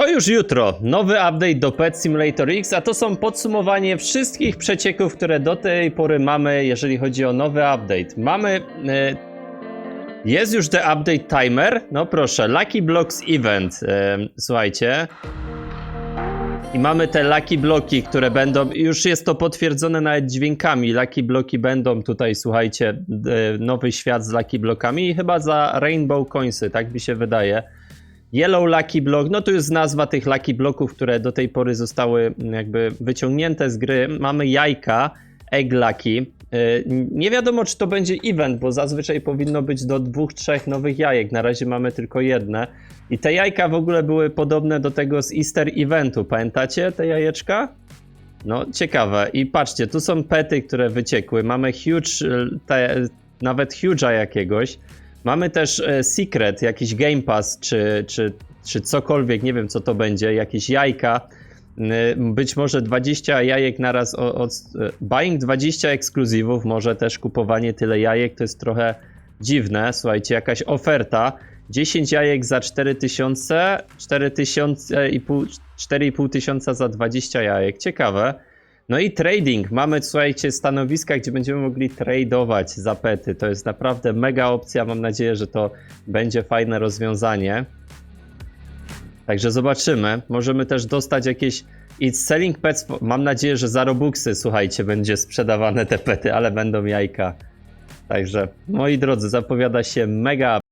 To już jutro nowy update do Pet Simulator X, a to są podsumowanie wszystkich przecieków, które do tej pory mamy, jeżeli chodzi o nowy update. Mamy. E, jest już the update timer. No proszę, Lucky Blocks Event. E, słuchajcie. I mamy te Lucky Bloki, które będą. Już jest to potwierdzone nawet dźwiękami. Lucky Bloki będą tutaj, słuchajcie, e, nowy świat z Lucky Blokami i chyba za Rainbow Coinsy, tak mi się wydaje. Yellow Lucky Block, no to jest nazwa tych Lucky Bloków, które do tej pory zostały jakby wyciągnięte z gry. Mamy jajka, Egg Lucky. Yy, Nie wiadomo, czy to będzie event, bo zazwyczaj powinno być do dwóch, trzech nowych jajek. Na razie mamy tylko jedne. I te jajka w ogóle były podobne do tego z Easter Eventu. Pamiętacie te jajeczka? No, ciekawe. I patrzcie, tu są pety, które wyciekły. Mamy huge, y, te, nawet huge'a jakiegoś. Mamy też e, Secret, jakiś Game Pass, czy, czy, czy cokolwiek, nie wiem co to będzie, jakieś jajka. Y, Być może 20 jajek naraz od. e, Buying 20 ekskluzywów, może też kupowanie tyle jajek, to jest trochę dziwne. Słuchajcie, jakaś oferta. 10 jajek za 4000, 4000 i pół, 4,5 tysiąca za 20 jajek. Ciekawe. No i trading. Mamy, słuchajcie, stanowiska, gdzie będziemy mogli tradować za pety. To jest naprawdę mega opcja. Mam nadzieję, że to będzie fajne rozwiązanie. Także zobaczymy. Możemy też dostać jakieś. It's selling pets. Mam nadzieję, że za Robuxy, słuchajcie, będzie sprzedawane te pety, ale będą jajka. Także, moi drodzy, zapowiada się mega